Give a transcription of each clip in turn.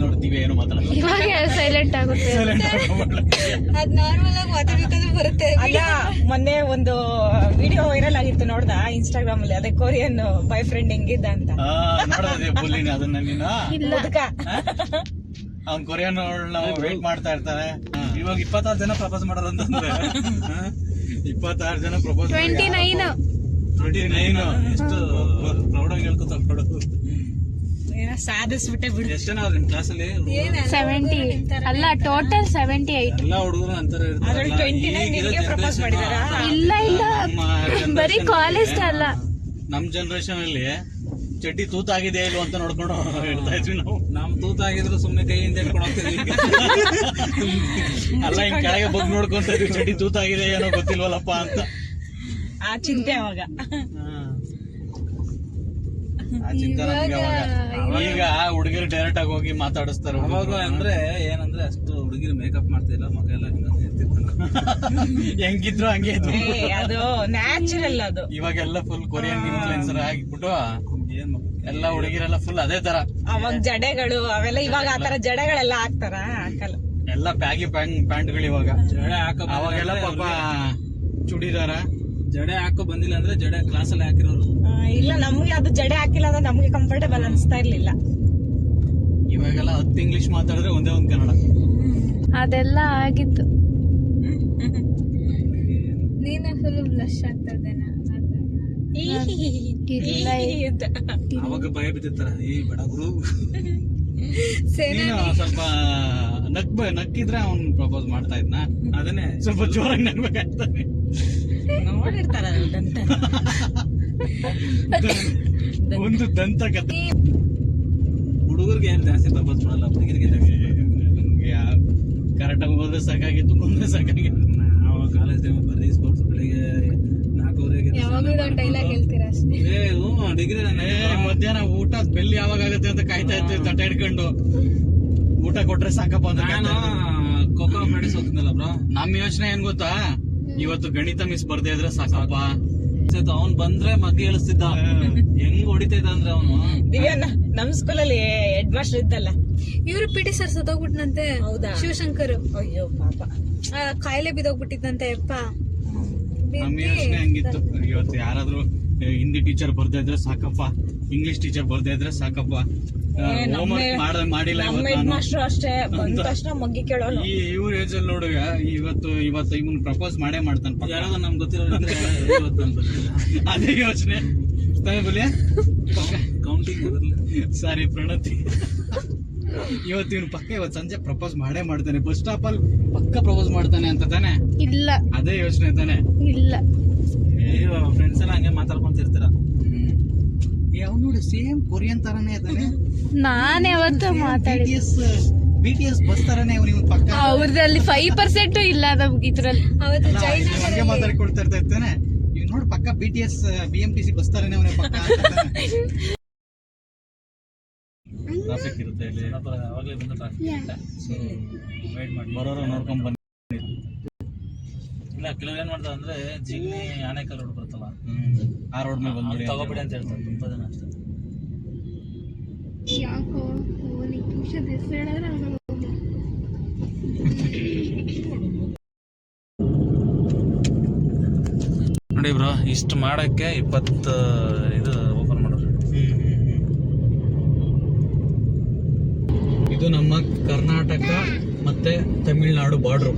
ನೋಡ್ತೀವಿ ಏನು ಮಾತಾಡಲ್ಲ ಇವಾಗ ಸೈಲೆಂಟ್ ಆಗುತ್ತೆ? ಅದ್ ನಾರ್ಮಲ್ ಆಗಿ ಮಾತಾಡ್ಬೇಕಾದ್ರೆ ಬರುತ್ತೆ. ಅಲ್ಲ ಮೊನ್ನೆ ಒಂದು ವಿಡಿಯೋ ವೈರಲ್ ಆಗಿತ್ತು ನೋಡ್ದ? ಇನ್ಸ್ಟಾಗ್ರಾಮ್ ಅಲ್ಲಿ ಅದೇ ಕೊರಿಯನ್ ಬಾಯ್ ಫ್ರೆಂಡ್ ಹೆಂಗಿದ್ದ ಅಂತ ನೋಡೋದೇ ಪುಲ್ಲಿನ ಅದನ್ನ ನೀನು? ಇಲ್ಲ. ಮುದುಕ. ಅವ್ನ್ ಕೊರಿಯನ್ ವೇಟ್ ಮಾಡ್ತಾ ಇರ್ತಾರೆ ಇವಾಗ ಇಪ್ಪತ್ತಾರು ಜನ ಪ್ರಪೋಸ್ ಮಾಡೋರು ಅಂತಂದ್ರೆ. ಇಪ್ಪತ್ತಾರು ಜನ propose twenty nine twenty nine ಎಷ್ಟು ಪ್ರೌಡ್ ಆಗಿ ಹೇಳ್ಕೊತ ಕೊಡೋದು ಏನೋ ಸಾಧಿಸ್ಬಿಟ್ಟೆ ಬಿಡು. ಎಷ್ಟು ಜನ ಅವ್ರು ನಿಮ್ ಕ್ಲಾಸಲ್ಲಿ ಸೆವೆಂಟಿ ಅಲ್ಲ ಟೋಟಲ್ ಸೆವೆಂಟಿ ಏಟ್ ಎಲ್ಲಾ ಹುಡುಗರು ಅಂತಾರೆ ಅದ್ರಲ್ಲಿ ಟ್ವೆಂಟಿ ನೈನ್ ನಿನ್ಗೆ ಪ್ರಪೋಸ್ ಮಾಡಿದಾರ? ಇಲ್ಲ ಇಲ್ಲ. ಬರೀ ಕಾಲೇಜ್ ಅಲ್ಲ. ನಮ್ ಜನರೇಷನ್ ಅಲ್ಲಿ ಚಡ್ಡಿ ತೂತಾಗಿದೆ ಇಲ್ವ ಅಂತ ನೋಡ್ಕೊಂಡು ಹೇಳ್ತಾ ಇದ್ವಿ ನಾವು. ನಮ್ ತೂತ ಆಗಿದ್ರು ಸುಮ್ನೆ ಕೈಯಿಂದ ಹಿಡ್ಕೊಂಡು ಹೋಗ್ತಿದ್ವಿ ಅಲ್ಲ ಹಿಂಗ್ ಕೆಳಗೆ ಬಗ್ ನೋಡ್ಕೊಂತ ಇದ್ವಿ ಚಡ್ಡಿ ತೂತಾಗಿದೆ ಏನೋ ಗೊತ್ತಿಲ್ವಲ್ಲಪ್ಪ ಅಂತ. ಆ ಚಿಂತೆ ಅವಾಗ. ಆ ಅವಾಗ ಈಗ ಹುಡುಗಿರು ಡೈರೆಕ್ಟ್ ಆಗಿ ಹೋಗಿ ಮಾತಾಡಿಸ್ತಾರೆ ಅವಾಗ ಅಂದ್ರೆ ಏನಂದ್ರೆ ಅಷ್ಟು ಹುಡುಗಿರು ಮೇಕಪ್ ಮಾಡ್ತಿಲ್ಲ ಮಗ ಎಲ್ಲ ಹೆಂಗಿದ್ರು ಹಂಗೆ ಅದು ನ್ಯಾಚುರಲ್ ಅದು. ಇವಾಗೆಲ್ಲ ಫುಲ್ ಕೊರಿಯನ್ ಇನ್ಫ್ಲುಯೆನ್ಸರ್ ಆಗಿಬಿಟ್ಟು ಏನ್ ಎಲ್ಲ ಹುಡುಗಿರೆಲ್ಲ ಫುಲ್ ಅದೇ ತರ. ಅವಾಗ ಜಡೆಗಳು ಅವೆಲ್ಲ ಇವಾಗ ಆತರ ಜಡೆಗಳೆಲ್ಲ ಹಾಕ್ತಾರ? ಹಾಕಲ್ಲ. ಎಲ್ಲ ಬ್ಯಾಗಿ ಪ್ಯಾಂಟ್ ಪ್ಯಾಂಟ್ಗಳು ಇವಾಗ. ಅವಾಗೆಲ್ಲ ಪಾಪ ಚೂಡಿದಾರ. ಜಡೆ ಹಾಕೋ ಬಂದಿಲ್ಲ ಅಂದ್ರೆ ಜಡೆ ಕ್ಲಾಸ್ ಅಲ್ಲಿ ಹಾಕಿರೋರು. ಆ, ಇಲ್ಲ ನಮ್ಗೆ ಅದು ಜಡೆ ಹಾಕಿಲ್ಲ ಅಂದ್ರೆ ನಮ್ಗೆ ಕಂಫರ್ಟಬಲ್ ಅನಿಸ್ತಾ ಇರ್ಲಿಲ್ಲ. ಇವಾಗೆಲ್ಲ ಹತ್ತು ಇಂಗ್ಲಿಷ್ ಮಾತಾಡಿದ್ರೆ ಒಂದೇ ಒಂದು ಕನ್ನಡ. ಅದೆಲ್ಲ ಆಗಿತ್ತು. ನೀನು ಫುಲ್ ಬ್ಲಶ್ ಆಗ್ತಾ ಇದ್ದೇನೆ ಇಲ್ಲ. ಅವಾಗ ಭಯ ಬಿದ್ದಿರ್ತಾರ ಈ ಬಡಗುರು ನೀನು ಸ್ವಲ್ಪ ನಕ್ ನಕ್ಕಿದ್ರೆ ಅವ್ನ್ ಪ್ರಪೋಸ್ ಮಾಡ್ತಾ ಇದ್ನ. ಅದನ್ನೇ ಸ್ವಲ್ಪ ಜೋರಾಗಿ ನಗ್ಬೇಕಾಗ್ತಾನೆ ನೋಡಿರ್ತಾರ ಅದಂತ ಒಂದು ದಂತ ಕತೆ. ಹುಡುಗರಿಗೆ ಏನ್ ಜಾಸ್ತಿ ತಪಾಸ್ ಮಾಡಲ್ಲ ಹುಡುಗರಿಗೆ ಕರೆಕ್ಟ್ ಆಗಿ ಹೋದ್ರೆ ಸಾಕಾಗಿತ್ತು ಮುಂದೆ ಸಾಕಾಗಿತ್ತು. ನಾವು ಕಾಲೇಜ್ ಟೈಮ್ ಬರೀ ಸ್ಪೋರ್ಟ್ಸ್ ಬೆಳಿಗ್ಗೆ ನಾಲ್ಕೂವರೆಗೆ ಯಾವಾಗಲೂ ಡೈಲಾಗ್ ಹೇಳ್ತೀರಾ ಏ ಹ್ಞೂ ಡಿಗ್ರಿ ಏ, ಮಧ್ಯಾಹ್ನ ಊಟ ಬೆಲ್ ಯಾವಾಗ ಆಗುತ್ತೆ ಅಂತ ಕಾಯ್ತಾ ಇರ್ತೀವಿ ತಟ್ಟೆ ಹಿಡ್ಕೊಂಡು ಊಟ ಕೊಟ್ರೆ ಸಾಕಪ್ಪ ಅಂತ ನಾನು ಪ್ರಾಕ್ಟೀಸ್ ಹೋಗ್ತಿದ್ದಲ್ಲ ಬ್ರೋ. ನಮ್ಮ ಯೋಚನೆ ಏನ್ ಗೊತ್ತಾ? ಇವತ್ತು ಗಣಿತ ಮಿಸ್ ಬರ್ದೇ ಇದ್ರೆ ಸಾಕಪ್ಪ. ಅವ್ನ್ ಬಂದ್ರೆ ಮಗ್ಗಿ ಹೇಳಿಸ್ತಿದ್ದ. ಹೆಂಗ್ ಹೊಡಿತಾ ಇದ್ದ ಅಂದ್ರೆ ಅವನು? ದಿವ್ಯಾ ಸ್ಕೂಲ್ ನಮ್ ಸ್ಕೂಲಲ್ಲಿ ಹೆಡ್ ಮಾಸ್ಟರ್ ಇದ್ದಲ್ಲ. ಇವ್ರು ಪಿ ಟಿ ಸರ್ ಸತ್ತೋಗ್ಬಿಟ್ನಂತೆ ಹೌದಾ? ಶಿವಶಂಕರ್. ಅಯ್ಯೋ ಪಾಪ. ಆ, ಕಾಯಿಲೆ ಬಿದ್ದೋಗ್ಬಿಟ್ಟಿದ್ದಂತೆ ಅಪ್ಪ ನಮ್ಮ ಯೋಚನೆ ಹಂಗಿತ್ತು. ಇವತ್ತು ಯಾರಾದ್ರೂ ಹಿಂದಿ ಟೀಚರ್ ಬರ್ದೇ ಇದ್ರೆ ಸಾಕಪ್ಪ ಇಂಗ್ಲಿಷ್ ಟೀಚರ್ ಬರ್ದೇ ಇದ್ರೆ ಸಾಕಪ್ಪ. ಮಾಡಿಲ್ಲ. ಅಷ್ಟೇ ಬಂದ ತಕ್ಷಣ ಮಗ್ಗಿ ಕೇಳೋನು. ಈ ಇವ್ರ ಏಜ್ ಅಲ್ಲಿ ನೋಡುವ ಇವತ್ತು ಇವತ್ತು ಇವನ್ ಪ್ರಪೋಸ್ ಮಾಡೇ ಮಾಡ್ತಾನೆ. ಯಾರಾದ್ರೂ ನಮ್ಗೆ ಗೊತ್ತಿರೋ ಇವತ್ತು ಅಂತ ಅದೇ ಯೋಚನೆ. ತಾನೇ ಬಲಿಯ ಕೌಂಟಿಂಗ್ ಸಾರಿ ಪ್ರಣತಿ. ಇವತ್ತು ಇವನು ಪಕ್ಕ ಇವತ್ತು ಸಂಜೆ ಪ್ರಪೋಸ್ ಮಾಡೇ ಮಾಡ್ತಾನೆ. ಬಸ್ ಸ್ಟಾಪ್ ಅಲ್ಲಿ ಪಕ್ಕ ಪ್ರಪೋಸ್ ಮಾಡ್ತಾನೆ ಅಂತ ತಾನೆ? ಇಲ್ಲ. ಅದೇ ಯೋಚನೆ ತಾನೆ? ಇಲ್ಲ. ಫ್ರೆಂಡ್ಸ್ ಎಲ್ಲ ಹಂಗೆ ಮಾತಾಡ್ಕೊಂತಿರ್ತೀರ. ಯಾವ ನೋಡಿ ಸೇಮ್ ಕೊರಿಯನ್ ತರನೇ ಇದ್ದಾನೆ. ನಾನೇ ಯಾವತ್ತು ಮಾತಾಡಿ ಬಿಟಿಎಸ್ ಬಿಟಿಎಸ್ ಬಸ್ ತರನೇ ಇವನ್ ಪಕ್ಕ. ಅವ್ರದಲ್ಲಿ ಫೈವ್ ಪರ್ಸೆಂಟ್ ಇಲ್ಲ ನಮ್ಗೆ ಇದ್ರಲ್ಲಿ. ಅವತ್ತು ಚೈನಾ ಹಂಗೆ ಮಾತಾಡ್ಕೊಳ್ತಾ ಇರ್ತಾ ಇರ್ತಾನೆ. ಇವ್ ನೋಡಿ ಪಕ್ಕ B T S B M T C bus ತರನೇ ಅವನೇ ಪಕ್ಕ ಟ್ರಾಫಿಕ್ ಇರುತ್ತೆ ಇಲ್ಲಿ. ಅವಾಗಲೇ ಬಂದ ವೇಟ್ ಮಾಡಿ. ಬರೋರು ನೋಡ್ಕೊಂಡ್ ಬನ್ನಿ. ಕೆಲವ್ರು ಏನ್ ಮಾಡ್ತಾರೆ ಅಂದ್ರೆ ಜಿಗ್ನಿ ಆನೆಕಲ್ ರೋಡ್ ಬರ್ತಾವ. ಆ ರೋಡ್ ಮೇಲೆ ಬಂದ್ಬಿಡಿ ತಗೋಬಿಡಿ ಅಂತ ಹೇಳ್ತಾರೆ. ತುಂಬಾ ಜನ ಅಷ್ಟೇ. ಯಾಕೋ ಟ್ಯೂಷನ್ ಹೆಸರು ಹೇಳಿದ್ರೆ ನೋಡಿ ಬ್ರೋ ಇಷ್ಟು ಮಾಡಕ್ಕೆ ಇಪ್ಪತ್ತು ಇದು ಓಪನ್ ಮಾಡೋರು ಇದು ನಮ್ಮ ಕರ್ನಾಟಕ ಮತ್ತೆ ತಮಿಳ್ನಾಡು ಬಾರ್ಡ್ರು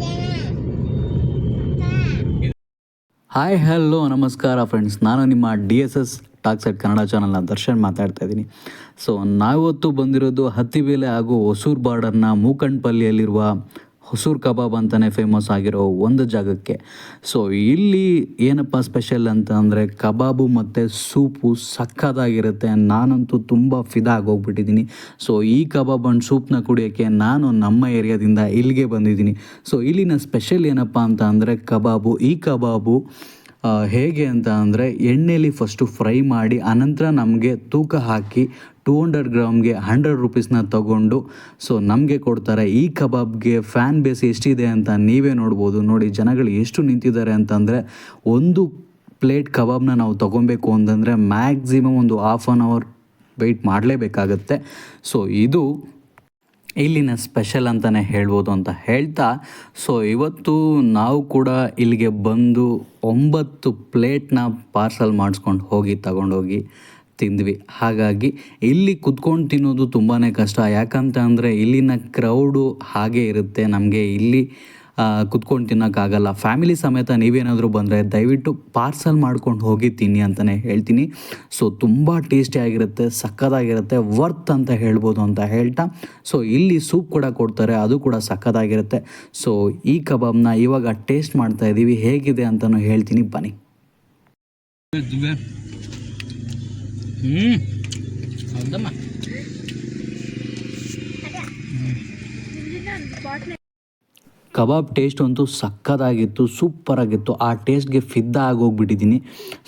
ಹಾಯ್ ಹಲೋ ನಮಸ್ಕಾರ ಫ್ರೆಂಡ್ಸ್ ನಾನು ನಿಮ್ಮ ಡಿ ಎಸ್ ಎಸ್ ಟಾಕ್ಸೈಡ್ ಕನ್ನಡ ಚಾನಲ್ನ ದರ್ಶನ್ ಮಾತಾಡ್ತಾ ಇದ್ದೀನಿ. ಸೊ ನಾವಿವತ್ತು ಬಂದಿರೋದು ಹತ್ತಿಬೇಲೆ ಹಾಗೂ ಹೊಸೂರು ಬಾರ್ಡರ್ನ ಮೂಕಂಡ್ಪಲ್ಲಿಯಲ್ಲಿರುವ ಹೊಸೂರು ಕಬಾಬ್ ಅಂತಲೇ ಫೇಮಸ್ ಆಗಿರೋ ಒಂದು ಜಾಗಕ್ಕೆ. ಸೊ ಇಲ್ಲಿ ಏನಪ್ಪ ಸ್ಪೆಷಲ್ ಅಂತ ಅಂದರೆ ಕಬಾಬು ಮತ್ತು ಸೂಪು ಸಕ್ಕತ್ತಾಗಿರುತ್ತೆ. ನಾನಂತೂ ತುಂಬ ಫಿದಾ ಆಗೋಗ್ಬಿಟ್ಟಿದ್ದೀನಿ. ಸೊ ಈ ಕಬಾಬ್ ಅಂಡ್ ಸೂಪ್ನ ಕುಡಿಯೋಕ್ಕೆ ನಾನು ನಮ್ಮ ಏರಿಯಾದಿಂದ ಇಲ್ಲಿಗೆ ಬಂದಿದ್ದೀನಿ. ಸೊ ಇಲ್ಲಿನ ಸ್ಪೆಷಲ್ ಏನಪ್ಪ ಅಂತ ಅಂದರೆ ಕಬಾಬು, ಈ ಕಬಾಬು ಹೇಗೆ ಅಂತ ಅಂದರೆ ಎಣ್ಣೆಲಿ ಫಸ್ಟು ಫ್ರೈ ಮಾಡಿ ಅನಂತರ ನಮಗೆ ತೂಕ ಹಾಕಿ ಟೂ ಹಂಡ್ರೆಡ್ ಗ್ರಾಮ್ಗೆ ಹಂಡ್ರೆಡ್ ರುಪೀಸ್ನ ತಗೊಂಡು ಸೊ ನಮಗೆ ಕೊಡ್ತಾರೆ. ಈ ಕಬಾಬ್ಗೆ ಫ್ಯಾನ್ ಬೇಸ್ ಎಷ್ಟಿದೆ ಅಂತ ನೀವೇ ನೋಡ್ಬೋದು. ನೋಡಿ, ಜನಗಳು ಎಷ್ಟು ನಿಂತಿದ್ದಾರೆ ಅಂತಂದರೆ ಒಂದು ಪ್ಲೇಟ್ ಕಬಾಬ್ನ ನಾವು ತೊಗೊಬೇಕು ಅಂತಂದರೆ ಮ್ಯಾಕ್ಸಿಮಮ್ ಒಂದು ಹಾಫ್ ಆನ್ ಅವರ್ ವೆಯ್ಟ್ ಮಾಡಲೇಬೇಕಾಗತ್ತೆ. ಸೊ ಇದು ಇಲ್ಲಿನ ಸ್ಪೆಷಲ್ ಅಂತಲೇ ಹೇಳ್ಬೋದು ಅಂತ ಹೇಳ್ತಾ, ಸೊ ಇವತ್ತು ನಾವು ಕೂಡ ಇಲ್ಲಿಗೆ ಬಂದು ಒಂಬತ್ತು ಪ್ಲೇಟ್ನ ಪಾರ್ಸಲ್ ಮಾಡಿಸ್ಕೊಂಡು ಹೋಗಿ ತಗೊಂಡೋಗಿ ತಿಂದ್ವಿ. ಹಾಗಾಗಿ ಇಲ್ಲಿ ಕುತ್ಕೊಂಡು ತಿನ್ನೋದು ತುಂಬಾ ಕಷ್ಟ. ಯಾಕಂತ ಅಂದರೆ ಇಲ್ಲಿನ ಕ್ರೌಡು ಹಾಗೆ ಇರುತ್ತೆ. ನಮಗೆ ಇಲ್ಲಿ ಕುತ್ಕೊಂಡು ತಿನ್ನೋಕ್ಕಾಗಲ್ಲ. ಫ್ಯಾಮಿಲಿ ಸಮೇತ ನೀವೇನಾದರೂ ಬಂದರೆ ದಯವಿಟ್ಟು ಪಾರ್ಸಲ್ ಮಾಡ್ಕೊಂಡು ಹೋಗಿ ತಿನ್ನಿ ಅಂತಲೇ ಹೇಳ್ತೀನಿ. ಸೊ ತುಂಬ ಟೇಸ್ಟಿಯಾಗಿರುತ್ತೆ ಸಖತ್ತಾಗಿರುತ್ತೆ ವರ್ತ್ ಅಂತ ಹೇಳ್ಬೋದು ಅಂತ ಹೇಳ್ತಾ. ಸೊ ಇಲ್ಲಿ ಸೂಪ್ ಕೂಡ ಕೊಡ್ತಾರೆ ಅದು ಕೂಡ ಸಖತ್ತಾಗಿರುತ್ತೆ ಸೊ ಈ ಕಬಾಬ್ನ ಇವಾಗ ಟೇಸ್ಟ್ ಮಾಡ್ತಾ ಇದ್ದೀವಿ ಹೇಗಿದೆ ಅಂತಲೂ ಹೇಳ್ತೀನಿ ಬನ್ನಿ. ಹ್ಞೂ ಹೌದಮ್ಮ. ಕಬಾಬ್ ಟೇಸ್ಟ್ ಅಂತೂ ಸಕ್ಕತ್ತಾಗಿತ್ತು ಸೂಪರಾಗಿತ್ತು ಆ ಟೇಸ್ಟ್ಗೆ ಫಿದ್ದ ಆಗೋಗ್ಬಿಟ್ಟಿದ್ದೀನಿ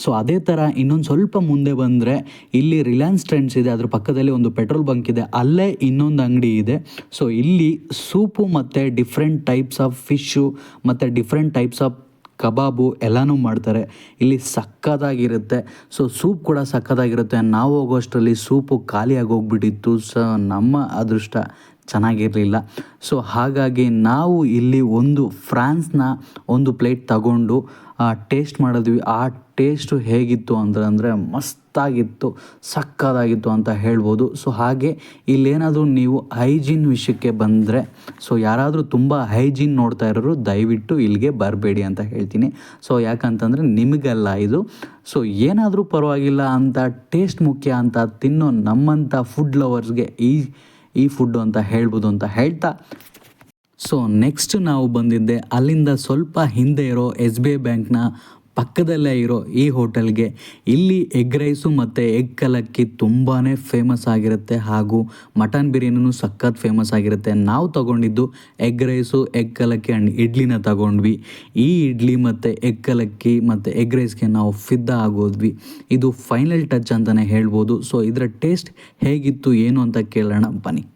ಸೊ ಅದೇ ಥರ ಇನ್ನೊಂದು ಸ್ವಲ್ಪ ಮುಂದೆ ಬಂದರೆ ಇಲ್ಲಿ ರಿಲಯನ್ಸ್ ಟ್ರೆಂಡ್ಸ್ ಇದೆ, ಅದ್ರ ಪಕ್ಕದಲ್ಲಿ ಒಂದು ಪೆಟ್ರೋಲ್ ಬಂಕ್ ಇದೆ, ಅಲ್ಲೇ ಇನ್ನೊಂದು ಅಂಗಡಿ ಇದೆ. ಸೊ ಇಲ್ಲಿ ಸೂಪು ಮತ್ತು ಡಿಫ್ರೆಂಟ್ ಟೈಪ್ಸ್ ಆಫ್ ಫಿಶ್ಶು ಮತ್ತು ಡಿಫ್ರೆಂಟ್ ಟೈಪ್ಸ್ ಆಫ್ ಕಬಾಬು ಎಲ್ಲನೂ ಮಾಡ್ತಾರೆ. ಇಲ್ಲಿ ಸಕ್ಕತ್ತಾಗಿರುತ್ತೆ. ಸೊ ಸೂಪ್ ಕೂಡ ಸಕ್ಕತ್ತಾಗಿರುತ್ತೆ. ನಾವು ಹೋಗೋಷ್ಟರಲ್ಲಿ ಸೂಪು ಖಾಲಿಯಾಗಿ ಹೋಗ್ಬಿಟ್ಟಿತ್ತು. ಸೊ ನಮ್ಮ ಅದೃಷ್ಟ. ಚೆನ್ನಾಗಿರಲಿಲ್ಲ. ಸೊ ಹಾಗಾಗಿ ನಾವು ಇಲ್ಲಿ ಒಂದು ಫ್ರಾನ್ಸ್ನ ಒಂದು ಪ್ಲೇಟ್ ತಗೊಂಡು ಟೇಸ್ಟ್ ಮಾಡಿದ್ವಿ. ಆ ಟೇಸ್ಟು ಹೇಗಿತ್ತು ಅಂದ್ರೆ, ಅಂದರೆ ಮಸ್ತಾಗಿತ್ತು, ಸಕ್ಕದಾಗಿತ್ತು ಅಂತ ಹೇಳ್ಬೋದು. ಸೊ ಹಾಗೆ ಇಲ್ಲೇನಾದರೂ ನೀವು ಹೈಜೀನ್ ವಿಷಯಕ್ಕೆ ಬಂದರೆ ಸೊ ಯಾರಾದರೂ ತುಂಬ ಹೈಜೀನ್ ನೋಡ್ತಾ ಇರೋರು ದಯವಿಟ್ಟು ಇಲ್ಲಿಗೆ ಬರಬೇಡಿ ಅಂತ ಹೇಳ್ತೀನಿ. ಸೊ ಯಾಕಂತಂದರೆ ನಿಮಗಲ್ಲ ಇದು. ಸೊ ಏನಾದರೂ ಪರವಾಗಿಲ್ಲ ಅಂತ, ಟೇಸ್ಟ್ ಮುಖ್ಯ ಅಂತ ತಿನ್ನೋ ನಮ್ಮಂಥ ಫುಡ್ ಲವರ್ಸ್ಗೆ ಈ ಈ ಫುಡ್ಡು ಅಂತ ಹೇಳ್ಬೋದು ಅಂತ ಹೇಳ್ತಾ. ಸೊ ನೆಕ್ಸ್ಟ್ ನಾವು ಬಂದಿದ್ದೆ ಅಲ್ಲಿಂದ ಸ್ವಲ್ಪ ಹಿಂದೆ ಇರೋ ಎಸ್ ಬಿ ಐ ಬ್ಯಾಂಕ್ನ ಪಕ್ಕದಲ್ಲೇ ಇರೋ ಈ ಹೋಟೆಲ್ಗೆ ಇಲ್ಲಿ ಎಗ್ ರೈಸು ಮತ್ತು ಎಗ್ ಕಲಕ್ಕಿ ತುಂಬಾ ಫೇಮಸ್ ಆಗಿರುತ್ತೆ ಹಾಗೂ ಮಟನ್ ಬಿರಿಯಾನಿನೂ ಸಖತ್ ಫೇಮಸ್ ಆಗಿರುತ್ತೆ. ನಾವು ತಗೊಂಡಿದ್ದು ಎಗ್ ರೈಸು, ಎಗ್ ಕಲಕ್ಕಿ ಆ್ಯಂಡ್ ಇಡ್ಲಿನ ತಗೊಂಡ್ವಿ. ಈ ಇಡ್ಲಿ ಮತ್ತು ಎಗ್ ಕಲಕ್ಕಿ ಮತ್ತು ಎಗ್ ರೈಸ್ಗೆ ನಾವು ಫಿದ್ದ ಆಗೋದ್ವಿ. ಇದು ಫೈನಲ್ ಟಚ್ ಅಂತಲೇ ಹೇಳ್ಬೋದು. ಸೊ, ಇದರ ಟೇಸ್ಟ್ ಹೇಗಿತ್ತು, ಏನು ಅಂತ ಕೇಳೋಣ. ಬನ್ನಿ.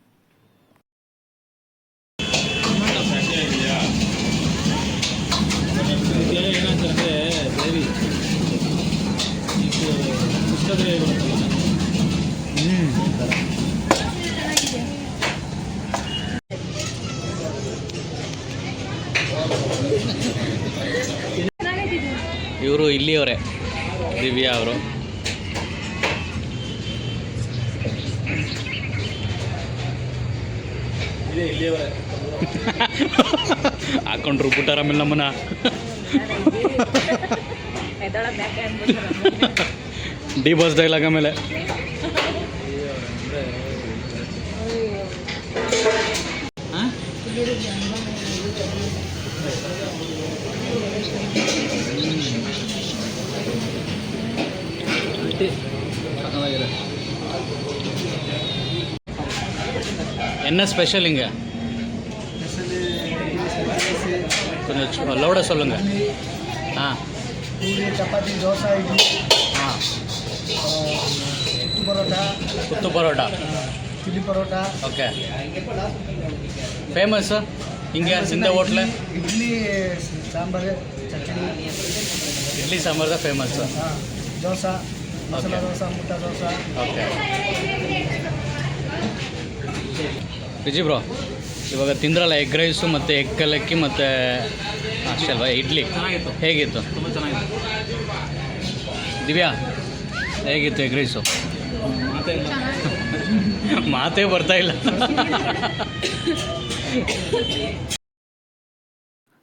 ಇವರು ಇಲ್ಲಿಯವರೇ ದಿವ್ಯಾ ಅವರು. ಹಾಕೊಂಡ್ರು ಬಿಟ್ಟಾರ ಆಮೇಲೆ ನಮ್ಮನ್ನ ಡಿ ಬಾಸ್ ಡೈಲಾಗ್ ಆಮೇಲೆ என்ன ஸ்பெஷல் இங்கே கொஞ்சம் லவுட சொல்லுங்க ஆ பூரி சப்பாத்தி தோசை ಉತ್ತು ಪರೋಟ. ಉತ್ತು parotta. Chilli parotta. Okay. Famous ಹಿಂಗೆ ಸಿಂಧೆ ಹೋಟ್ಲೆ? ಇಡ್ಲಿ ಸಾಂಬಾರು ಚಟ್ನಿ. ಇಡ್ಲಿ ಸಾಂಬಾರ್ದ ಫೇಮಸ್ ದೋಸೆ ಮಸಾಲ ದೋಸೆ ಮುಟ್ಟ ದೋಸೆ. ಓಕೆ. ವಿಜಿ ಬ್ರೋ ಇವಾಗ ತಿಂದ್ರಲ್ಲ ಎಗ್ ರೈಸು ಮತ್ತು ಎಗ್ ಕಲಕ್ಕಿ ಮತ್ತು ಅಷ್ಟೇ ಅಲ್ವಾ ಇಡ್ಲಿ? ಹೇಗಿತ್ತು? ತುಂಬ ಚೆನ್ನಾಗಿತ್ತು. ದಿವ್ಯಾ? ಹೇಗಿತ್ತು ಎಗ್ ರೈಸು ಮಾತೇ ಬರ್ತಾ ಇಲ್ಲ.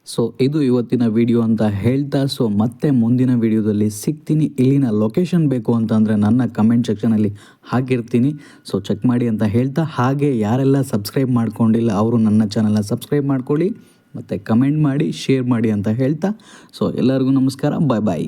ಸೊ, ಇದು ಇವತ್ತಿನ ವಿಡಿಯೋ ಅಂತ ಹೇಳ್ತಾ, ಸೊ ಮತ್ತೆ ಮುಂದಿನ ವಿಡಿಯೋದಲ್ಲಿ ಸಿಗ್ತೀನಿ. ಇಲ್ಲಿನ ಲೊಕೇಶನ್ ಬೇಕು ಅಂತಂದರೆ ನನ್ನ ಕಮೆಂಟ್ ಸೆಕ್ಷನಲ್ಲಿ ಹಾಕಿರ್ತೀನಿ. ಸೊ ಚೆಕ್ ಮಾಡಿ ಅಂತ ಹೇಳ್ತಾ, ಹಾಗೆ ಯಾರೆಲ್ಲ ಸಬ್ಸ್ಕ್ರೈಬ್ ಮಾಡ್ಕೊಂಡಿಲ್ಲ, ಅವರು ನನ್ನ ಚಾನಲ್ನ ಸಬ್ಸ್ಕ್ರೈಬ್ ಮಾಡ್ಕೊಳ್ಳಿ, ಮತ್ತು ಕಮೆಂಟ್ ಮಾಡಿ ಶೇರ್ ಮಾಡಿ ಅಂತ ಹೇಳ್ತಾ. ಸೊ, ಎಲ್ಲರಿಗೂ ನಮಸ್ಕಾರ ಬಾಯ್ ಬಾಯ್